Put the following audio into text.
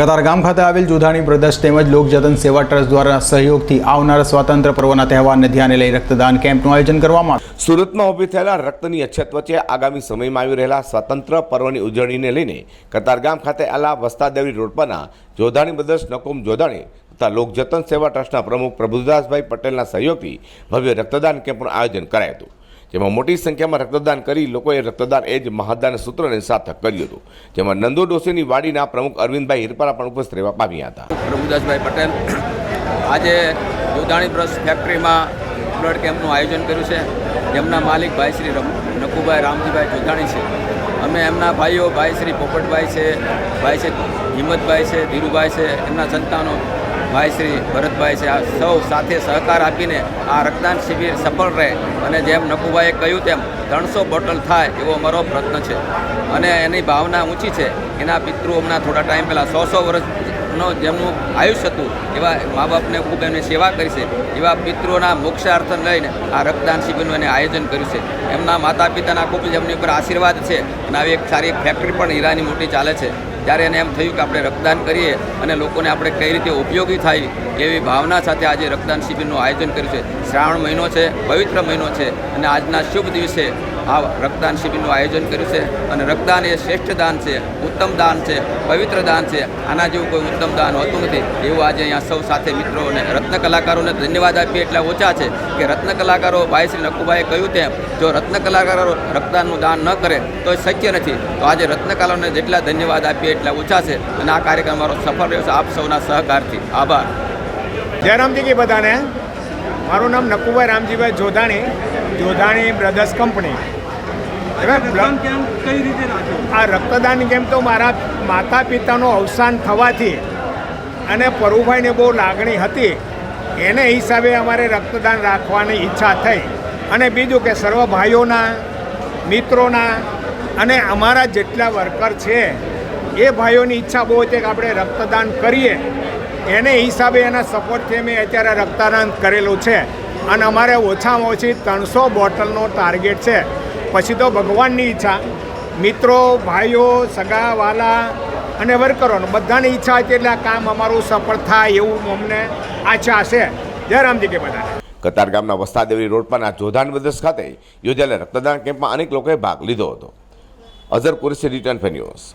કતારગામ ખાતે આવેલ જુધાણી પ્રદેશ તેમજ લોકજતન સેવા ટ્રસ્ટ દ્વારા સહયોગથી આવનારા સ્વાતંત્ર્ય પર્વના તહેવારને ધ્યાને લઈ રક્તદાન કેમ્પનું આયોજન કરવામાં આવ્યું. સુરતમાં ઊભી થયેલા રક્તની અછત વચ્ચે આગામી સમયમાં આવી રહેલા સ્વાતંત્ર્ય પર્વની ઉજવણીને લઈને કતારગામ ખાતે આલા વસ્તાદેવી રોડ પરના જોધાણી બ્રદર્સ નકુમ જોધાણી તથા લોકજતન સેવા ટ્રસ્ટના પ્રમુખ પ્રભુદાસભાઈ પટેલના સહયોગથી ભવ્ય રક્તદાન કેમ્પનું આયોજન કરાયું હતું. જેમાં મોટી સંખ્યામાં રક્તદાન કરી લોકોએ રક્તદાન એ જ મહાદાન સૂત્રને સાર્થક કર્યું હતું. જેમાં નંદુ ડોસીની વાડીના પ્રમુખ અરવિંદભાઈ હિરપારા પણ ઉપસ્થિત રહેવા પામ્યા હતા. પ્રભુદાસભાઈ પટેલ, આજે દુધાણી બ્રશ ફેક્ટરીમાં બ્લડ કેમ્પનું આયોજન કર્યું છે. જેમના માલિક ભાઈ શ્રી નકુભાઈ રામજીભાઈ જોધાણી છે. અમે એમના ભાઈઓ, ભાઈ શ્રી પોપટભાઈ છે, ભાઈ છે હિંમતભાઈ છે, ધીરુભાઈ છે, એમના સંતાનો ભાઈ શ્રી ભરતભાઈ છે, આ સૌ સાથે સહકાર આપીને આ રક્તદાન શિબિર સફળ રહે. અને જેમ નકુભાઈએ કહ્યું તેમ, ત્રણસો બોટલ થાય એવો અમારો પ્રયત્ન છે. અને એની ભાવના ઊંચી છે. એના પિતૃ હમણાં થોડા ટાઈમ પહેલાં સો સો વર્ષનો જેમનું આયુષ્ય હતું, એવા મા બાપને ખૂબ એમની સેવા કરી છે. એવા પિતૃઓના મોક્ષાર્થ લઈને આ રક્તદાન શિબિરનું એને આયોજન કર્યું છે. એમના માતા પિતાના ખૂબ જ એમની ઉપર આશીર્વાદ છે. અને આવી એક સારી ફેક્ટરી પણ હીરાની મોટી ચાલે છે. ત્યારે એને એમ થયું કે આપણે રક્તદાન કરીએ અને લોકોને આપણે કઈ રીતે ઉપયોગી થાય એવી ભાવના સાથે આજે રક્તદાન શિબિરનું આયોજન કર્યું છે. શ્રાવણ મહિનો છે, પવિત્ર મહિનો છે અને આજના શુભ દિવસે આ રક્તદાન શિબિરનું આયોજન કર્યું છે અને રક્તદાન એ શ્રેષ્ઠ દાન છે, ઉત્તમ દાન છે, પવિત્ર દાન છે. આના જેવું કોઈ ઉત્તમ દાન હોતું નથી. એવું આજે અહીંયા સૌ સાથે મિત્રો અને રત્ન કલાકારોને ધન્યવાદ આપીએ એટલા ઓછા છે કે રત્ન કલાકારો ભાઈ શ્રી નકુભાઈએ કહ્યું તેમ, જો રત્ન કલાકારો રક્તદાનનું દાન ન કરે, તો એ શક્ય નથી. તો આજે રત્ન જેટલા ધન્યવાદ આપીએ એટલા ઓછા છે. અને આ કાર્યક્રમ મારો સફળ રહ્યો છે આપ સૌના સહકારથી. આભાર. જય કે બધાને. મારું નામ નકુભાઈ રામજીભાઈ જોધાણી જોધાણી બ્રધર્સ કંપની આ રક્તદાન કેમ્પ તો મારા માતા પિતાનું અવસાન થવાથી અને પરુભાઈને બહુ લાગણી હતી એને હિસાબે અમારે રક્તદાન રાખવાની ઈચ્છા થઈ. અને બીજું કે સર્વ ભાઈઓના મિત્રોના અને અમારા જેટલા વર્કર છે એ ભાઈઓની ઈચ્છા બહુ છે કે આપણે રક્તદાન કરીએ. એને હિસાબે એના સપોર્ટથી મેં અત્યારે રક્તદાન કરેલું છે. અને અમારે ઓછામાં ઓછી ત્રણસો બોટલનો ટાર્ગેટ છે. પછી તો ભગવાનની ઈચ્છા. મિત્રો, ભાઈઓ સગા વાલા અને વર્કરોનો બધાની ઈચ્છા હતી એટલે આ કામ અમારું સફળ થાય એવું અમને આશા છે. જય રામજી કે બધાને. કતારગામના વસ્તાદેવી રોડ પરના જોધાન બ્રદર્સ ખાતે યોજાયેલા રક્તદાન કેમ્પમાં અનેક લોકોએ ભાગ લીધો હતો. અઝર કુરેશી, રિટર્ન ફેન્યુઝ